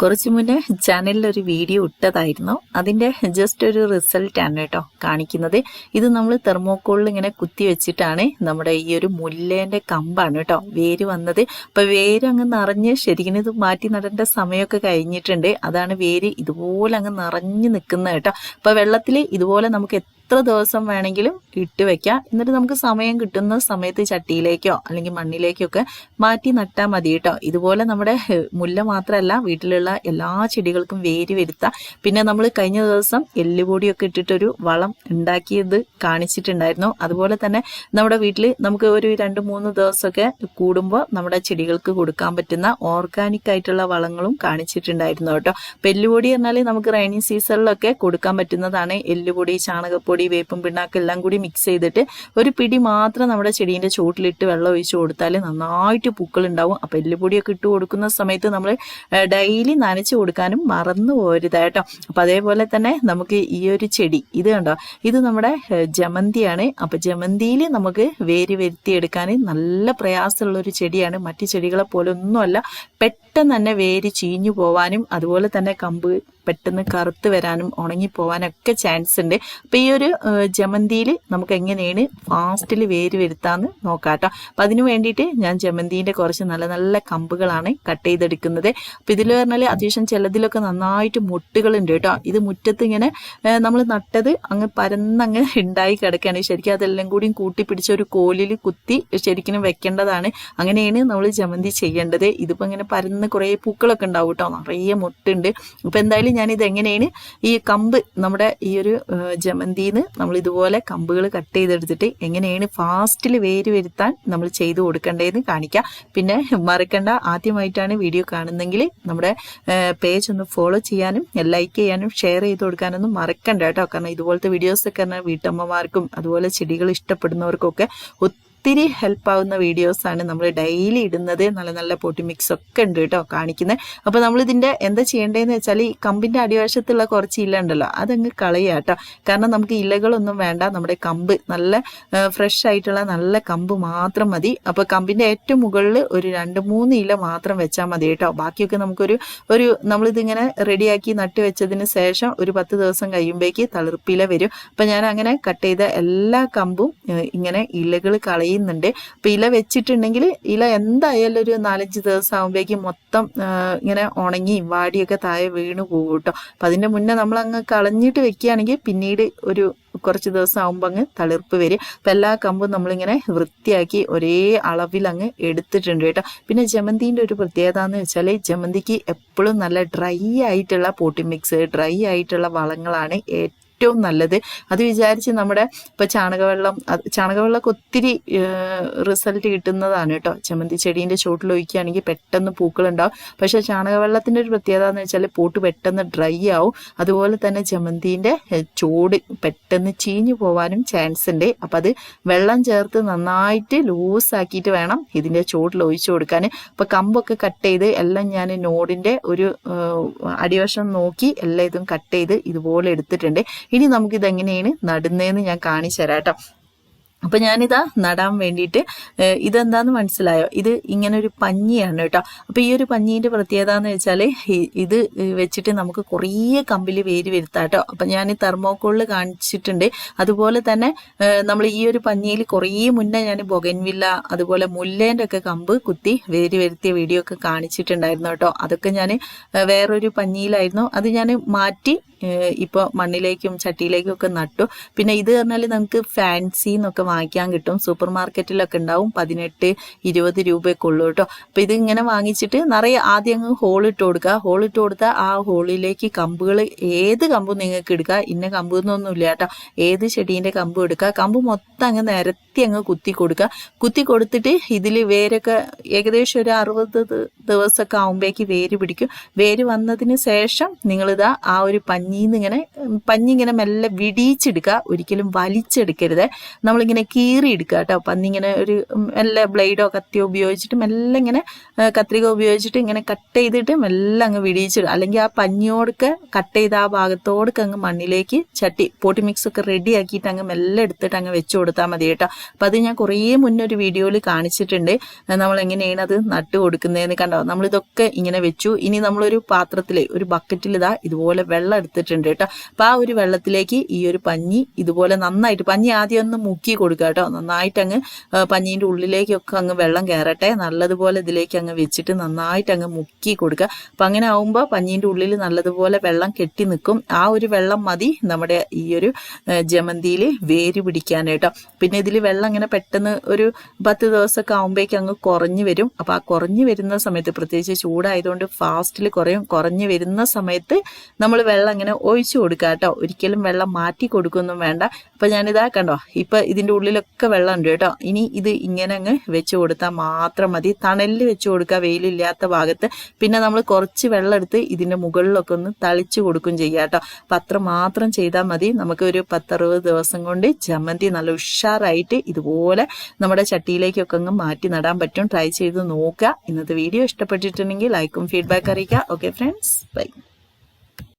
കുറച്ചു മുന്നേ ചാനലിൽ ഒരു വീഡിയോ ഇട്ടതായിരുന്നു. അതിന്റെ ജസ്റ്റ് ഒരു റിസൾട്ട് ആണ് കേട്ടോ കാണിക്കുന്നത്. ഇത് നമ്മൾ തെർമോക്കോളിൽ ഇങ്ങനെ കുത്തി വെച്ചിട്ടാണ് നമ്മുടെ ഈ ഒരു മുല്ലേന്റെ കമ്പാണ് കേട്ടോ വേര് വന്നത്. അപ്പൊ വേര് അങ്ങ് നിറഞ്ഞ് ശരിക്കും ഇത് മാറ്റി നടേണ്ട സമയമൊക്കെ കഴിഞ്ഞിട്ടുണ്ട്. അതാണ് വേര് ഇതുപോലെ അങ്ങ് നിറഞ്ഞു നിൽക്കുന്നത് കേട്ടോ. അപ്പൊ വെള്ളത്തിൽ ഇതുപോലെ നമുക്ക് എത്ര ദിവസം വേണമെങ്കിലും ഇട്ട് വെക്കാം. എന്നിട്ട് നമുക്ക് സമയം കിട്ടുന്ന സമയത്ത് ചട്ടിയിലേക്കോ അല്ലെങ്കിൽ മണ്ണിലേക്കോ ഒക്കെ മാറ്റി നട്ടാൽ മതി കേട്ടോ. ഇതുപോലെ നമ്മുടെ മുല്ല മാത്രമല്ല വീട്ടിലുള്ള എല്ലാ ചെടികൾക്കും വേര് വരുത്താം. പിന്നെ നമ്മൾ കഴിഞ്ഞ ദിവസം എല്ലുപൊടിയൊക്കെ ഇട്ടിട്ടൊരു വളം ഉണ്ടാക്കിയത് കാണിച്ചിട്ടുണ്ടായിരുന്നു. അതുപോലെ തന്നെ നമ്മുടെ വീട്ടിൽ നമുക്ക് ഒരു രണ്ട് മൂന്ന് ദിവസമൊക്കെ കൂടുമ്പോൾ നമ്മുടെ ചെടികൾക്ക് കൊടുക്കാൻ പറ്റുന്ന ഓർഗാനിക് ആയിട്ടുള്ള വളങ്ങളും കാണിച്ചിട്ടുണ്ടായിരുന്നു കേട്ടോ. അപ്പം എല്ലുപൊടി പറഞ്ഞാൽ നമുക്ക് റൈനി സീസണിലൊക്കെ കൊടുക്കാൻ പറ്റുന്നതാണ് എല്ലുപൊടി ചാണകപ്പൊടി വേപ്പും പിണ്ണാക്ക് എല്ലാം കൂടി മിക്സ് ചെയ്തിട്ട് ഒരു പിടി മാത്രം നമ്മുടെ ചെടീന്റെ ചുവട്ടിലിട്ട് വെള്ളം ഒഴിച്ച് കൊടുത്താൽ നന്നായിട്ട് പൂക്കൾ ഉണ്ടാവും അപ്പൊ എല്ലുപൊടിയൊക്കെ ഇട്ട് കൊടുക്കുന്ന സമയത്ത് നമ്മൾ ഡെയിലി നനച്ച് കൊടുക്കാനും മറന്നു പോരുത് കേട്ടോ. അപ്പം അതേപോലെ തന്നെ നമുക്ക് ഈ ഒരു ചെടി ഇത് കണ്ടോ? ഇത് നമ്മുടെ ജമന്തിയാണ്. അപ്പം ജമന്തിയിൽ നമുക്ക് വേര് വരുത്തിയെടുക്കാൻ നല്ല പ്രയാസമുള്ള ഒരു ചെടിയാണ്. മറ്റു ചെടികളെ പോലെ ഒന്നുമല്ല പെട്ടെന്ന് തന്നെ വേര് ചീഞ്ഞു പോവാനും അതുപോലെ തന്നെ കമ്പ് പെട്ടെന്ന് കറുത്ത് വരാനും ഉണങ്ങിപ്പോവാനൊക്കെ ചാൻസ് ഉണ്ട്. അപ്പോൾ ഈ ഒരു ജമന്തിയിൽ നമുക്ക് എങ്ങനെയാണ് ഫാസ്റ്റിൽ വേര് വരുത്താന്ന് നോക്കാം കേട്ടോ അപ്പം അതിന് വേണ്ടിയിട്ട് ഞാൻ ജമന്തിന്റെ കുറച്ച് നല്ല നല്ല കമ്പുകളാണ് കട്ട് ചെയ്തെടുക്കുന്നത്. അപ്പം ഇതിൽ പറഞ്ഞാൽ അത്യാവശ്യം ചിലതിലൊക്കെ നന്നായിട്ട് മുട്ടുകളുണ്ട് കേട്ടോ. ഇത് മുറ്റത്ത് ഇങ്ങനെ നമ്മൾ നട്ടത് അങ്ങ് പരന്നങ്ങ് ഉണ്ടായി കിടക്കുകയാണ് ശരിക്കും അതെല്ലാം കൂടി കൂട്ടിപ്പിടിച്ച ഒരു കോലിൽ കുത്തി ശരിക്കും വെക്കേണ്ടതാണ്. അങ്ങനെയാണ് നമ്മൾ ജമന്തി ചെയ്യേണ്ടത്. ഇതിപ്പോൾ ഇങ്ങനെ പരന്ന് കുറേ പൂക്കളൊക്കെ ഉണ്ടാവും കേട്ടോ. നിറയെ മുട്ടുണ്ട്. അപ്പോൾ എന്തായാലും ഞാൻ ഇത് എങ്ങനെയാണ് ഈ കമ്പ് നമ്മുടെ ഈ ഒരു ജമന്തിന്ന് നമ്മൾ ഇതുപോലെ കമ്പുകൾ കട്ട് ചെയ്തെടുത്തിട്ട് എങ്ങനെയാണ് ഫാസ്റ്റിൽ വേര് വരുത്താൻ നമ്മൾ ചെയ്തു കൊടുക്കേണ്ടതെന്ന് കാണിക്കാം. പിന്നെ മറക്കണ്ട ആദ്യമായിട്ടാണ് വീഡിയോ കാണുന്നെങ്കിൽ നമ്മുടെ പേജ് ഒന്ന് ഫോളോ ചെയ്യാനും ലൈക്ക് ചെയ്യാനും ഷെയർ ചെയ്ത് കൊടുക്കാനൊന്നും മറക്കണ്ട കേട്ടോ. കാരണം ഇതുപോലത്തെ വീഡിയോസ് ഒക്കെ പറഞ്ഞാൽ വീട്ടമ്മമാർക്കും അതുപോലെ ചെടികൾ ഇഷ്ടപ്പെടുന്നവർക്കൊക്കെ ഒത്തിരി ഹെൽപ്പ് ആവുന്ന വീഡിയോസ് ആണ് നമ്മൾ ഡെയിലി ഇടുന്നത്. നല്ല നല്ല പൊട്ടി മിക്സ് ഒക്കെ ഉണ്ട് കേട്ടോ കാണിക്കുന്നത് അപ്പോൾ നമ്മളിതിന്റെ എന്താ ചെയ്യേണ്ടതെന്ന് വെച്ചാൽ ഈ കമ്പിന്റെ അടിവശത്തുള്ള കുറച്ച് ഇല ഉണ്ടല്ലോ അതങ്ങ് കളയുക കേട്ടോ കാരണം നമുക്ക് ഇലകളൊന്നും വേണ്ട. നമ്മുടെ കമ്പ് നല്ല ഫ്രഷ് ആയിട്ടുള്ള നല്ല കമ്പ് മാത്രം മതി. അപ്പോൾ കമ്പിന്റെ ഏറ്റവും മുകളിൽ ഒരു രണ്ട് മൂന്ന് ഇല മാത്രം വെച്ചാൽ മതി കേട്ടോ. ബാക്കിയൊക്കെ നമുക്കൊരു ഒരു നമ്മളിതിങ്ങനെ റെഡിയാക്കി നട്ട് വെച്ചതിന് ശേഷം ഒരു പത്ത് ദിവസം കഴിയുമ്പോഴേക്ക് തളിർപ്പില വരും. അപ്പം ഞാൻ അങ്ങനെ കട്ട് ചെയ്ത എല്ലാ കമ്പും ഇങ്ങനെ ഇലകൾ കളയുന്നുണ്ട് അപ്പം ഇല വെച്ചിട്ടുണ്ടെങ്കിൽ ഇല എന്തായാലും ഒരു നാലഞ്ച് ദിവസം ആകുമ്പോഴേക്കും മൊത്തം ഇങ്ങനെ ഉണങ്ങി വാടിയൊക്കെ താഴെ വീണു പോകും കേട്ടോ അപ്പം അതിന്റെ മുന്നേ നമ്മൾ അങ്ങ് കളഞ്ഞിട്ട് വെക്കുകയാണെങ്കിൽ പിന്നീട് ഒരു കുറച്ച് ദിവസം ആകുമ്പോൾ അങ്ങ് തളിർപ്പ് വരും. അപ്പം എല്ലാ കമ്പും നമ്മളിങ്ങനെ വൃത്തിയാക്കി ഒരേ അളവിൽ അങ്ങ് എടുത്തിട്ടുണ്ട് കേട്ടോ പിന്നെ ജമന്തിന്റെ ഒരു പ്രത്യേകത എന്ന് വെച്ചാൽ ജമന്തിക്ക് എപ്പോഴും നല്ല ഡ്രൈ ആയിട്ടുള്ള പോട്ടി മിക്സ് ഡ്രൈ ആയിട്ടുള്ള വളങ്ങളാണ് ഏറ്റവും നല്ലത്. അത് വിചാരിച്ച് നമ്മുടെ ഇപ്പൊ ചാണകവെള്ളം ചാണകവെള്ളമൊക്കെ ഒത്തിരി റിസൾട്ട് കിട്ടുന്നതാണ് കേട്ടോ. ചെമന്തി ചെടീന്റെ ചുവട്ടിൽ ഒഴിക്കുകയാണെങ്കിൽ പെട്ടെന്ന് പൂക്കളുണ്ടാവും. പക്ഷേ ചാണകവെള്ളത്തിന്റെ ഒരു പ്രത്യേകത എന്ന് വെച്ചാൽ പോട്ട് പെട്ടെന്ന് ഡ്രൈ ആവും. അതുപോലെ തന്നെ ചെമന്തിന്റെ ചൂട് പെട്ടെന്ന് ചീഞ്ഞു പോവാനും ചാൻസ് ഉണ്ട്. അപ്പൊ അത് വെള്ളം ചേർത്ത് നന്നായിട്ട് ലൂസാക്കിയിട്ട് വേണം ഇതിന്റെ ചുവട്ടിൽ ഒഴിച്ചു കൊടുക്കാൻ അപ്പൊ കമ്പൊക്കെ കട്ട് ചെയ്ത് എല്ലാം ഞാൻ നോഡിന്റെ ഒരു അടിവശം നോക്കി എല്ലാം ഇതും കട്ട് ചെയ്ത് ഇതുപോലെ എടുത്തിട്ടുണ്ട്. ഇനി നമുക്കിതെങ്ങനെയാണ് നടുന്നതെന്ന് ഞാൻ കാണിച്ചു തരാം കേട്ടോ. അപ്പൊ ഞാനിതാ നടാൻ വേണ്ടിയിട്ട് ഇതെന്താന്ന് മനസ്സിലായോ? ഇത് ഇങ്ങനെ ഒരു പഞ്ഞിയാണ് കേട്ടോ. അപ്പം ഈ ഒരു പഞ്ഞീന്റെ പ്രത്യേകത എന്ന് വെച്ചാൽ ഇത് വെച്ചിട്ട് നമുക്ക് കുറേ കമ്പിൽ വേര് വരുത്താം കേട്ടോ അപ്പം ഞാൻ ഈ തെർമോക്കോളിൽ കാണിച്ചിട്ടുണ്ട്. അതുപോലെ തന്നെ നമ്മൾ ഈ ഒരു പഞ്ഞിയിൽ കുറേ മുന്നേ ഞാൻ ബൊഗൻവില്ല അതുപോലെ മുല്ലേന്റെ ഒക്കെ കമ്പ് കുത്തി വേര് വരുത്തിയ വീഡിയോ ഒക്കെ കാണിച്ചിട്ടുണ്ടായിരുന്നു കേട്ടോ. അതൊക്കെ ഞാൻ വേറൊരു പഞ്ഞിയിലായിരുന്നു അത് ഞാൻ മാറ്റി ഇപ്പോൾ ഇപ്പൊ മണ്ണിലേക്കും ചട്ടിയിലേക്കും ഒക്കെ നട്ടു. പിന്നെ ഇത് പറഞ്ഞാൽ നമുക്ക് ഫാൻസി എന്നൊക്കെ വാങ്ങിക്കാൻ കിട്ടും. സൂപ്പർ മാർക്കറ്റിലൊക്കെ ഉണ്ടാവും. പതിനെട്ട് ഇരുപത് രൂപയൊക്കെ ഉള്ളൂ കേട്ടോ. അപ്പം ഇത് ഇങ്ങനെ വാങ്ങിച്ചിട്ട് നിറയെ ആദ്യം അങ്ങ് ഹോൾ കൊടുക്കുക. ഹോൾ കൊടുത്താൽ ആ ഹോളിലേക്ക് കമ്പുകൾ ഏത് കമ്പും നിങ്ങൾക്ക് എടുക്കുക ഇന്ന കമ്പ് എന്നൊന്നുമില്ല കേട്ടോ. ഏത് ചെടീന്റെ കമ്പ് എടുക്കുക കമ്പ് മൊത്തം അങ്ങ് നിരത്തി അങ്ങ് കുത്തി കൊടുക്കുക. കുത്തി കൊടുത്തിട്ട് ഇതിൽ വേരൊക്കെ ഏകദേശം ഒരു അറുപത് ദിവസമൊക്കെ ആകുമ്പോഴേക്ക് വേര് പിടിക്കും. വേര് വന്നതിന് ശേഷം നിങ്ങളിതാ ആ ഒരു പഞ്ഞിന്ന് ഇങ്ങനെ പഞ്ഞിങ്ങനെ മെല്ലെ വിടിയിച്ചെടുക്കുക. ഒരിക്കലും വലിച്ചെടുക്കരുത്. നമ്മളിങ്ങനെ ഇങ്ങനെ കീറി എടുക്കുക കേട്ടോ. പന്നി ഇങ്ങനെ ഒരു മെല്ലെ ബ്ലേഡോ കത്തിയോ ഉപയോഗിച്ചിട്ട് മെല്ലെ ഇങ്ങനെ കത്രിക ഉപയോഗിച്ചിട്ട് ഇങ്ങനെ കട്ട് ചെയ്തിട്ട് മെല്ലെ അങ്ങ് വിടിയിച്ചിടും അല്ലെങ്കിൽ ആ പഞ്ഞിയോടൊക്കെ കട്ട് ചെയ്ത ആ ഭാഗത്തോടൊക്കെ അങ്ങ് മണ്ണിലേക്ക് ചട്ടി പോട്ടി മിക്സ് ഒക്കെ റെഡി ആക്കിയിട്ട് അങ്ങ് മെല്ലെ എടുത്തിട്ട് അങ്ങ് വെച്ച് കൊടുത്താൽ മതി കേട്ടോ. അപ്പം അത് ഞാൻ കുറേ മുന്നേ ഒരു വീഡിയോയിൽ കാണിച്ചിട്ടുണ്ട്. നമ്മൾ എങ്ങനെയാണ് അത് നട്ട് കൊടുക്കുന്നതെന്ന് കണ്ടോ? നമ്മളിതൊക്കെ ഇങ്ങനെ വെച്ചു. ഇനി നമ്മളൊരു പാത്രത്തിൽ ഒരു ബക്കറ്റിൽ ഇതാ ഇതുപോലെ വെള്ളം എടുത്തിട്ടുണ്ട് കേട്ടോ. അപ്പം ആ ഒരു വെള്ളത്തിലേക്ക് ഈ ഒരു പഞ്ഞി ഇതുപോലെ നന്നായിട്ട് പഞ്ഞി ആദ്യം ഒന്ന് മുക്കി കൊടുക്കുക കേട്ടോ. നന്നായിട്ട് അങ്ങ് പഞ്ഞീന്റെ ഉള്ളിലേക്കൊക്കെ അങ്ങ് വെള്ളം കയറട്ടെ നല്ലതുപോലെ ഇതിലേക്ക് അങ്ങ് വെച്ചിട്ട് നന്നായിട്ട് അങ്ങ് മുക്കി കൊടുക്കുക അപ്പം അങ്ങനെ ആവുമ്പോൾ പഞ്ഞീന്റെ ഉള്ളിൽ നല്ലതുപോലെ വെള്ളം കെട്ടി നിൽക്കും ആ ഒരു വെള്ളം മതി നമ്മുടെ ഈ ഒരു ജമന്തിയിൽ വേര് പിടിക്കാനായിട്ടോ പിന്നെ ഇതിൽ വെള്ളം ഇങ്ങനെ പെട്ടെന്ന് ഒരു പത്ത് ദിവസമൊക്കെ ആകുമ്പോഴേക്കും അങ്ങ് കുറഞ്ഞു വരും. അപ്പോൾ ആ കുറഞ്ഞു വരുന്ന സമയത്ത് പ്രത്യേകിച്ച് ചൂടായതുകൊണ്ട് ഫാസ്റ്റിൽ കുറയും. കുറഞ്ഞു വരുന്ന സമയത്ത് നമ്മൾ വെള്ളം ഇങ്ങനെ ഒഴിച്ചു കൊടുക്കുക കേട്ടോ. ഒരിക്കലും വെള്ളം മാറ്റി കൊടുക്കൊന്നും വേണ്ട. അപ്പം ഞാനിതാ കണ്ടോ ഇപ്പം ഇതിന്റെ ഉള്ളിലൊക്കെ വെള്ളം ഉണ്ട് കേട്ടോ. ഇനി ഇത് ഇങ്ങനെ അങ്ങ് വെച്ച് കൊടുത്താൽ മാത്രം മതി. തണലിൽ വെച്ച് കൊടുക്കുക വെയിലില്ലാത്ത ഭാഗത്ത്. പിന്നെ നമ്മൾ കുറച്ച് വെള്ളം എടുത്ത് ഇതിന്റെ മുകളിലൊക്കെ ഒന്ന് തളിച്ചു കൊടുക്കും ചെയ്യുക കേട്ടോ. അപ്പം അത്ര മാത്രം ചെയ്താൽ മതി. നമുക്ക് ഒരു പത്തറുപത് ദിവസം കൊണ്ട് ചമ്മന്തി നല്ല ഉഷാറായിട്ട് ഇതുപോലെ നമ്മുടെ ചട്ടിയിലേക്കൊക്കെ അങ്ങ് മാറ്റി നടാൻ പറ്റും. ട്രൈ ചെയ്ത് നോക്കുക. ഇന്നത്തെ വീഡിയോ ഇഷ്ടപ്പെട്ടിട്ടുണ്ടെങ്കിൽ ലൈക്കും ഫീഡ്ബാക്ക് അറിയിക്കുക. Okay friends bye